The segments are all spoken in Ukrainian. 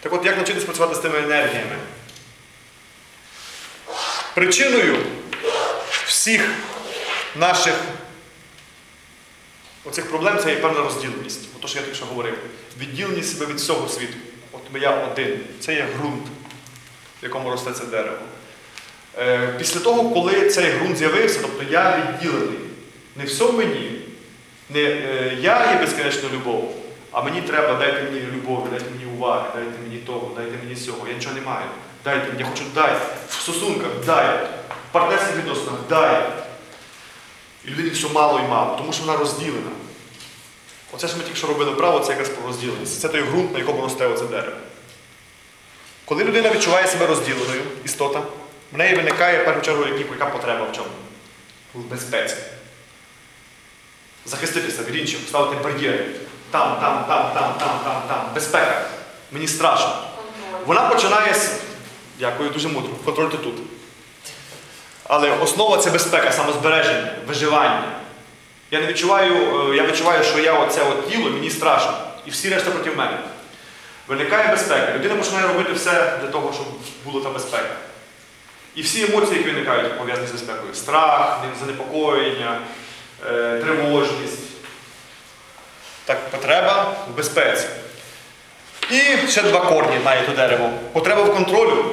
Так от, як навчитися працювати з тими енергіями? Причиною всіх наших оцих проблем це є певна розділеність. Ото, що я тільки що говорив. Відділеність себе від всього світу. От я один. Це є ґрунт, в якому росте це дерево. Е, Після того, коли цей ґрунт з'явився, тобто я відділений, не все в мені, не е, я є безконечна любов, а мені треба, дайте мені любові, дайте мені уваги, дайте мені того, дайте мені сього. Я нічого не маю. Дайте мені, я хочу дай. В стосунках дай. В партнерських відносинах дай. І людині все мало і мало, тому що вона розділена. Оце що ми тільки що робили право, це якраз про розділеність. Це той ґрунт, на якому росте оце дерево. Коли людина відчуває себе розділеною, істота, в неї виникає в першу чергу яка потреба в чому? В безпеці. Захиститися від інших, ставити бар'єри. Там, там, там, там, там, там, там. Безпека. Мені страшно. Вона починає з. Дякую, дуже мудро. Контрольте тут. Але основа це безпека, самозбереження, виживання. Я не відчуваю, е, я відчуваю, що я оце от тіло, мені страшно. І всі решта проти мене. Виникає безпека. Людина починає робити все для того, щоб була та безпека. І всі емоції, які виникають, пов'язані з безпекою. Страх, занепокоєння, е, тривожність. Так, потреба в безпеці. І ще два корні має то дерево. Потреба в контролю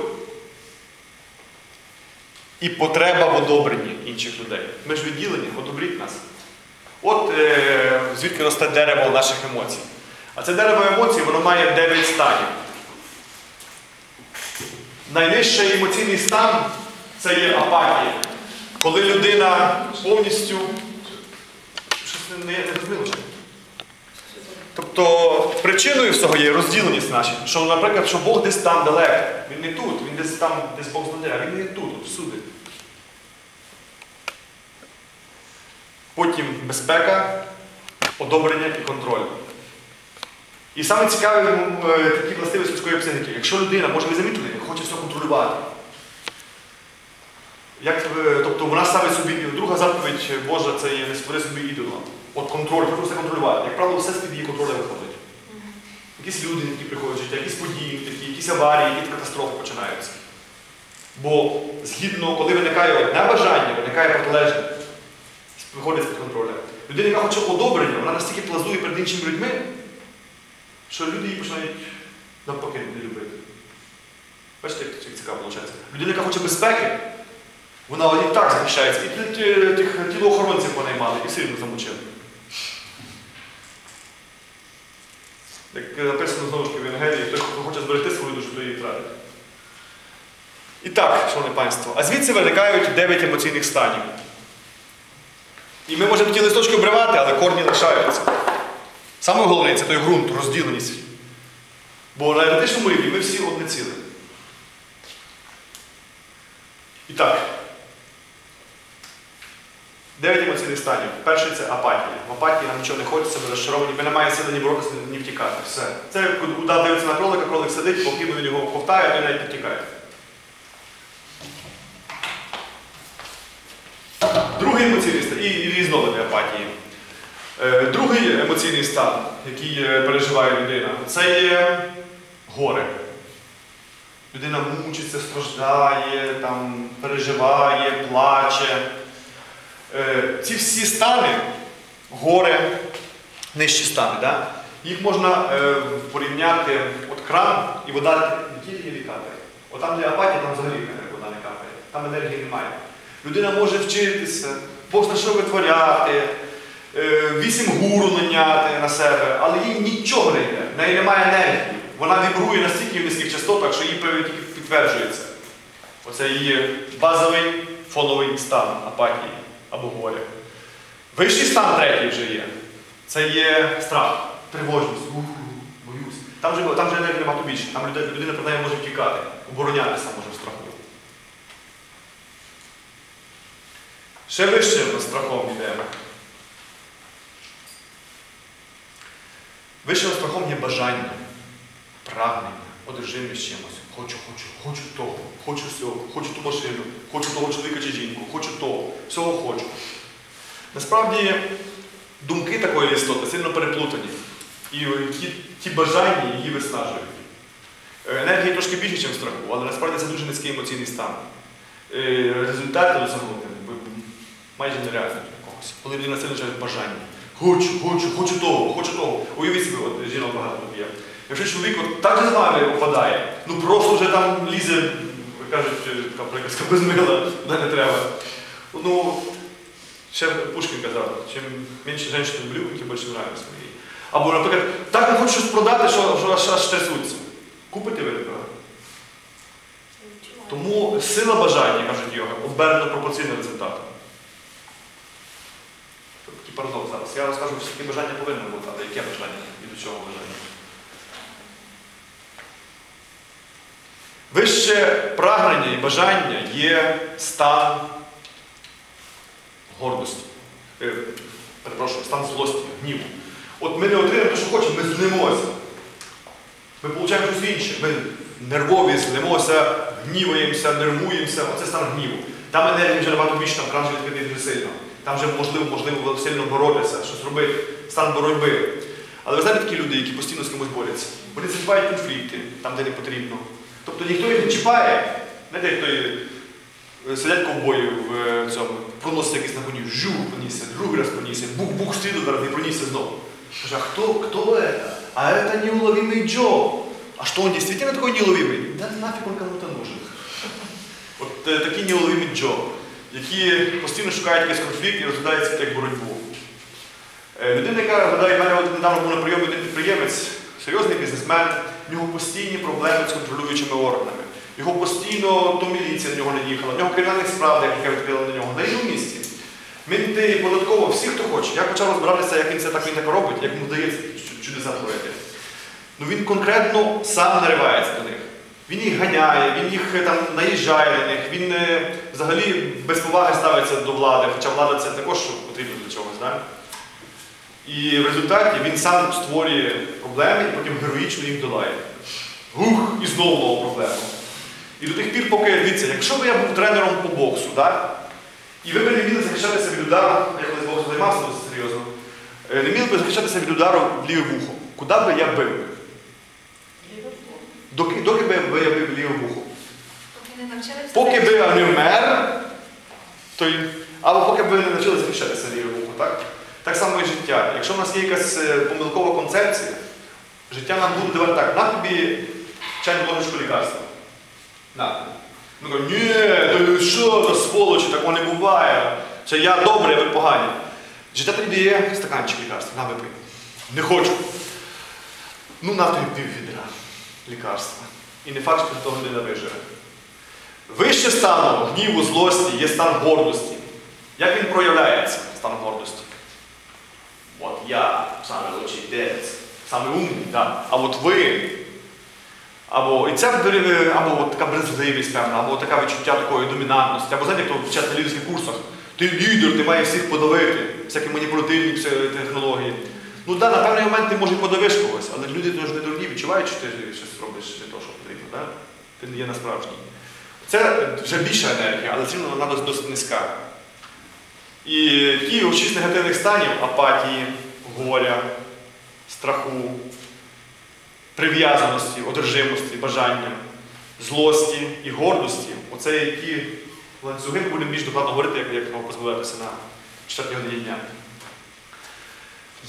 і потреба в одобренні інших людей. Ми ж відділені, одобріть нас. От е, звідки росте дерево наших емоцій. А це дерево емоцій, воно має 9 станів. Найнижчий емоційний стан це є апатія. Коли людина повністю. Щось не, не, не розуміло ще. Тобто причиною всього є розділеність наша. Що, наприклад, що Бог десь там далеко. Він не тут, він десь там, десь Бог знаде, а він не тут, всюди. Потім безпека, одобрення і контроль. І саме цікаве м, е, такі властивості людської психіки. Якщо людина, може ви замітили, хоче все контролювати. Як, е, тобто вона ставить собі друга заповідь Божа це є не створи собі ідола. От контроль, треба все контролювати. Як правило, все з-під її контролю виходить. Якісь люди, які приходять в життя, якісь події, такі, якісь аварії, якісь катастрофи починаються. Бо згідно, коли виникає одне бажання, виникає протилежне, виходить з-під контролю. Людина, яка хоче одобрення, вона настільки плазує перед іншими людьми, що люди її починають навпаки не любити. Бачите, як цікаво виходить? Людина, яка хоче безпеки, вона і так захищається. І тілоохоронців понаймали, і все рівно. Як написано знову ж таки в Євангелії, хто хоче зберегти свою душу, то її втратить. І так, шановне панство, а звідси виникають 9 емоційних станів. І ми можемо ті листочки обривати, але корні лишаються. Саме головне це той ґрунт, розділеність. Бо на енергетичному рівні ми всі одне ціле. І так. Дев'ять емоційних станів. Перший це апатія. В апатії нам нічого не хочеться, ми розчаровані, ми не маємо сили ні боротися, ні втікати. Все. Це як удав дивиться на кролика, кролик сидить, поки він його ковтає, той навіть не втікає. Другий емоційний стан і і різновиди апатії. Е, Другий емоційний стан, який е, переживає людина, це є горе. Людина мучиться, страждає, там, переживає, плаче. Е, Ці всі стани, горе, нижчі стани, да? їх можна е, порівняти от кран і вода тільки капає. От там, де апатія, там взагалі вода не капає, там енергії немає. Людина може вчитися, Бог що витворяти, е, вісім гуру наняти на себе, але їй нічого не йде, в неї немає енергії. Вона вібрує настільки в низьких частотах, що тільки підтверджується. Оце її базовий фоновий стан апатії або горя. Вищий стан третій вже є. Це є страх, тривожність. Ух, боюсь. Там же, там же енергії набагато більше. Там людина, людина про неї може втікати, оборонятися може в страху. Ще вище страхом йдемо. Вищим страхом є бажання, прагнення, одержимість чимось. Хочу, хочу, хочу того, хочу всього, хочу ту машину, хочу того чоловіка чи жінку, хочу того, всього хочу. Насправді думки такої істоти сильно переплутані. І ті, ті бажання її виснажують. енергії трошки більше, ніж страху, але насправді це дуже низький емоційний стан. Е, Результати досягнути майже нереально для когось. Коли людина сильно живе бажання. Хочу, хочу, хочу того, хочу того. Уявіть собі, от жінок багато є. Якщо чоловік от так же з вами впадає, ну просто вже там лізе, кажуть, така приказка без мила, не, не треба. Ну, ще Пушкін казав, чим менше жінок люблю, тим більше нравиться мені. Або, наприклад, так не хочу щось продати, що, що аж, аж трясуться. Купите ви таке? Тому сила бажання, кажуть йога, обернено пропорційна результату. Такий парадокс зараз. Я розкажу, що таке бажання повинно бути, але яке бажання і до чого бажання. Вище прагнення і бажання є стан гордості. Е, перепрошую, стан злості, гніву. От ми не отримаємо те, що хочемо, ми злимося. Ми отримуємо щось інше. Ми нервові, злимося, гніваємося, нервуємося. Оце стан гніву. Там енергія вже набагато більше, там кран вже відкритий дуже сильно. Там вже можливо, можливо сильно боротися, щось робити, стан боротьби. Але ви знаєте такі люди, які постійно з кимось борються. Вони затівають конфлікти там, де не потрібно. Тобто ніхто їх не чіпає. Знаєте, як той е, сидять ковбої в е, цьому, проносять якийсь на коні, жух понісся, другий раз понісся, бух-бух стріду зараз і пронісся знову. Каже, а кто, кто это? А это неуловимый Джо. А что он действительно такой неуловимый? Да нафиг он кому-то нужен. От е, такі неуловимі Джо, які постійно шукають якийсь конфлікт і розглядають це як боротьбу. Е, Людина, яка гадає, в мене от недавно був на прийомі один підприємець, серйозний бізнесмен, в нього постійні проблеми з контролюючими органами. Його постійно то міліція на нього не їхала, в нього кримінальних справ, яка відкрила на нього, на рівному місці. Мінти, податково, всі, хто хоче. Я почав розбиратися, як він це так він так робить, як йому вдається чу- чудеса творити. Ну він конкретно сам наривається до них. Він їх ганяє, він їх е, там наїжджає на них, він е, взагалі без поваги ставиться до влади, хоча влада це також потрібно для чогось. Да? І в результаті він сам створює проблеми і потім героїчно їх долає. Гух, і знову нова проблема. І до тих пір, поки дивіться, якщо б я був тренером по боксу, да? і ви б не вміли захищатися від удару, я колись боксом займався досить серйозно, е, не вміли б захищатися від удару в ліве вухо. Куди би я бив? Доки, доки би я бив ліве вухо. Поки би я не вмер, то й... або поки б ви не навчилися захищатися ліве вухо, так? Так само і життя. Якщо в нас є якась е, помилкова концепція, життя нам буде давати так, на тобі чайну ложечку лікарства. На. Ну кажу, ні, ти що за сволочі, такого не буває. Це я добрий, а ви погані. Життя тобі дає стаканчик лікарства, на випий. Не хочу. Ну, на тобі пів відра лікарства. І не факт, що того людина виживе. Вище стану гніву, злості є стан гордості. Як він проявляється, стан гордості? От я саме лучидець, саме умний, так. а от ви. Або і ця або от така брезгливість певна, або така відчуття такої домінантності, або знаєте, як то вчать на лідерських курсах. Ти лідер, ти маєш всіх подавити, всякі маніпулятивні технології. Ну так, на певний момент ти може подавиш когось, але люди теж не дурні, відчувають, що ти щось робиш не то, що потрібно. Так? Ти є насправжній. Це вже більша енергія, але все одно вона досить низька. І ті шість негативних станів апатії, горя, страху, прив'язаності, одержимості, бажання, злості і гордості оце які ланцюги ми будемо більш докладно говорити, як, як мав позбавитися на четвертій годині дня.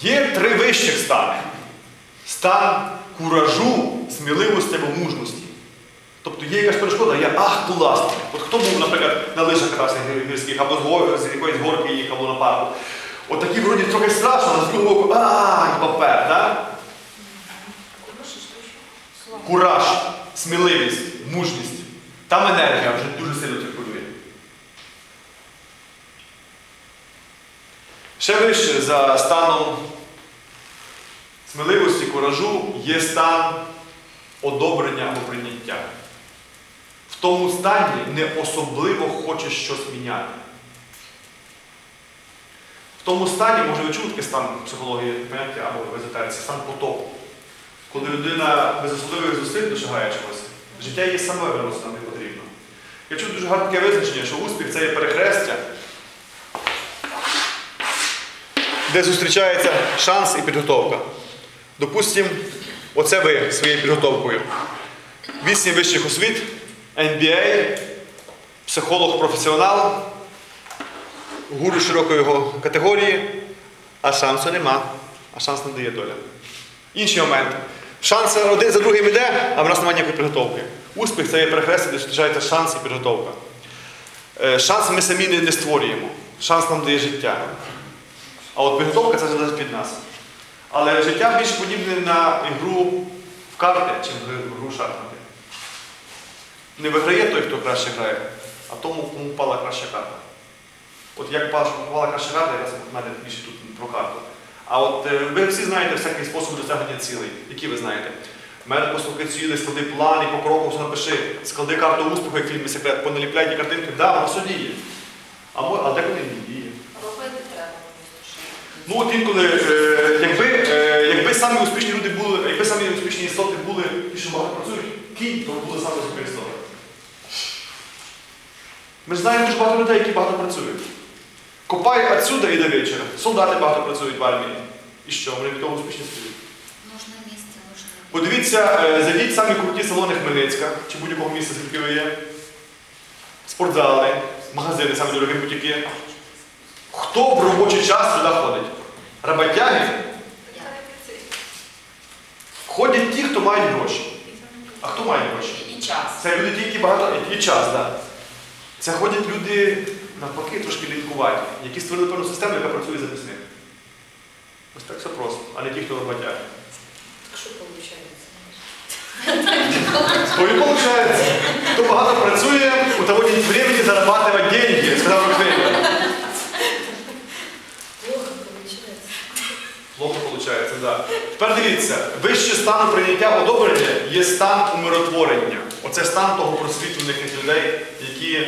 Є три вищих стани: стан куражу, сміливості або мужності. Тобто є якась перешкода, я ах, класно. От хто був, наприклад, на лижах катався гірських, або з, з якоїсь горки їхав на парку. От такі вроді трохи страшно, але з другого боку, а, і папер, так? Кураж, сміливість, мужність. Там енергія вже дуже сильно циркулює. Ще вище за станом сміливості, куражу є стан одобрення або прийняття. В тому стані не особливо хочеш щось міняти. В тому стані, може ви чули такий стан психології поняття або в езотериці, стан потоку. Коли людина без особливих зусиль досягає чогось, життя її саме виносить не потрібно. Я чув дуже гарне таке визначення, що успіх це є перехрестя, де зустрічається шанс і підготовка. Допустимо, оце ви своєю підготовкою. Вісім вищих освіт, MBA, психолог-професіонал, гуру широкої його категорії, а шансу нема. А шанс не дає доля. Інші моменти. Шанс один за другим йде, а в нас немає ніякої підготовки. Успіх це є перехрестя, де зустрічається шанс і підготовка. Е, Шанс ми самі не, створюємо. Шанс нам дає життя. А от підготовка це залежить від нас. Але життя більше подібне на ігру в карти, чим в гру в шахмати. Не виграє той, хто краще грає, а тому, кому впала краща карта. От як впала краща карта, якраз в мене більше тут про карту. А от е, ви всі знаєте всякий спосіб досягнення цілей. Які ви знаєте? Мене послухай цілі, склади план і по кроку все напиши. Склади карту успіху, як в фільмі секрет, поналіпляй ті картинки. Да, воно все діє. А, а деколи не діє. Робити треба. Ну от інколи, е, якби, е, якби самі успішні люди були, якби самі успішні істоти були ті, що багато працюють, кінь, то були саме успішні істоти. Ми знаємо дуже багато людей, які багато працюють. Копай отсюда і до вечора. Солдати багато працюють в армії. І що, вони від того успішні стають? Нужне місце, нужне. Подивіться, е, зайдіть в самі круті салони Хмельницька чи будь-якого місця, звідки ви є. Спортзали, магазини, самі дорогі бутіки. Хто в робочий час сюди ходить? Роботяги? Ходять ті, хто мають гроші. А хто має гроші? І час. Це люди ті, які багато і час, так. Да. Це ходять люди навпаки трошки лінкуваті, які створили певну систему, яка працює замість них. Ось так все просто, а не ті, хто роботяги. Що виходить? То и получается, кто багато працює, у того нет времени зарабатывать деньги, сказав Рокфеллер. Плохо виходить. Плохо получается, да. Тепер дивіться, вище стану прийняття одобрення є стан умиротворення. Оце стан того просвітлених людей, які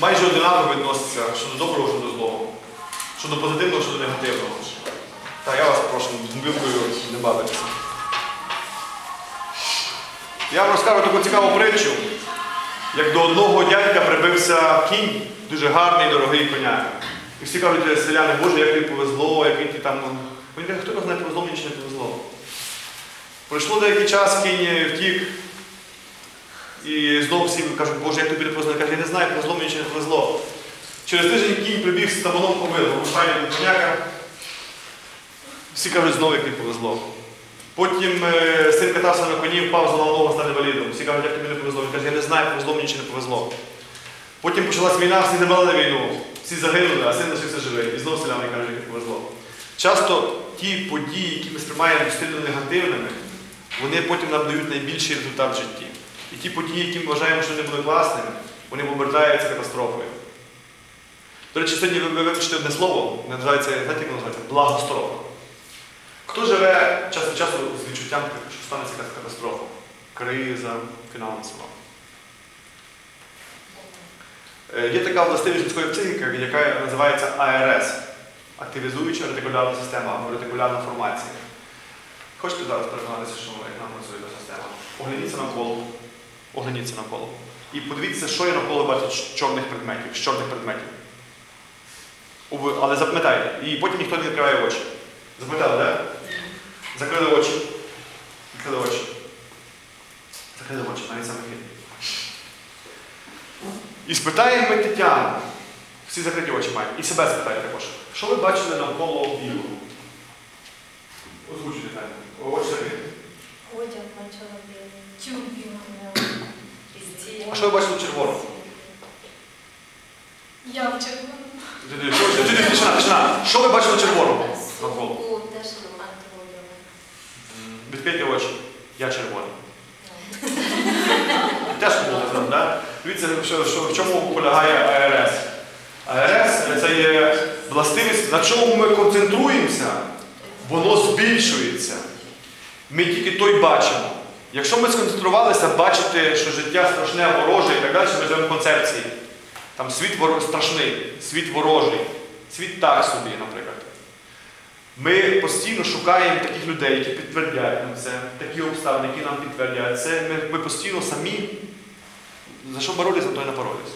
майже одинаково відносяться щодо доброго, щодо злого, щодо позитивного, щодо негативного. Так, я вас прошу, з вилкою не бавитися. Я вам розкажу таку цікаву притчу, як до одного дядька прибився кінь, дуже гарний, дорогий коняк. І всі кажуть, селяни, Боже, як тобі повезло, який ти там. ну». Він каже, хто знає, повезло мені чи не повезло. Пройшло деякий час, кінь втік. І знову всі кажуть, Боже, як тобі не повезло. Каже, я не знаю, повезло мені чи не повезло. Через тиждень кінь прибіг з табуном повинно, вирушає до коняка. Всі кажуть, знову як тобі повезло. Потім е, син катався на коні, впав з головного став інвалідом. Всі кажуть, як тобі не повезло. Він каже, я не знаю, повезло мені чи не повезло. Потім почалась війна, всі забрали на війну, всі загинули, а син лишився живий. І знову селяни кажуть, як повезло. Часто ті події, які ми сприймаємо сильно негативними, вони потім нам дають найбільший результат в житті. І ті події, які ми вважаємо, що не були класними, вони обертаються катастрофою. До речі, сьогодні ви ви вивчите одне слово, називається, знаєте, як називається? Благострок. Хто живе час від часу з відчуттям, що станеться якась катастрофа? Криза, фінансова. Е, Є така властивість людської психіки, яка називається АРС активізуюча ретикулярна система або ретикулярна формація. Хочете зараз переконатися, що як нам працює система? Огляніться навколо. Огляніться навколо. І подивіться, що є навколо бачите з чорних предметів, з чорних предметів. Але запам'ятайте, і потім ніхто не відкриває очі. Запам'ятали, так? Закрили очі. Закрили очі. Закрили очі, навіть саме хід. І спитаємо ми Тетяну. Всі закриті очі мають. І себе спитайте також. Що ви бачили навколо білого? Що ви бачили в червоному? Я в червоному. Ти- ти- що- ти- ти- Тишина, тишина. Що ви бачили в червоному? Навколо. Сумку теж романтовою. Відкрийте очі. Я червоний. Теж було там, да? Дивіться, що, що, в чому полягає АРС. АРС це є властивість, на чому ми концентруємося, воно збільшується. Ми тільки той бачимо. Якщо ми сконцентрувалися бачити, що життя страшне, вороже і так далі, ми живемо концепції. Там світ страшний, світ ворожий, світ так собі, наприклад. Ми постійно шукаємо таких людей, які підтвердяють нам це, такі обставини, які нам підтвердять це. Ми, ми постійно самі за що боролися, то й напоролися.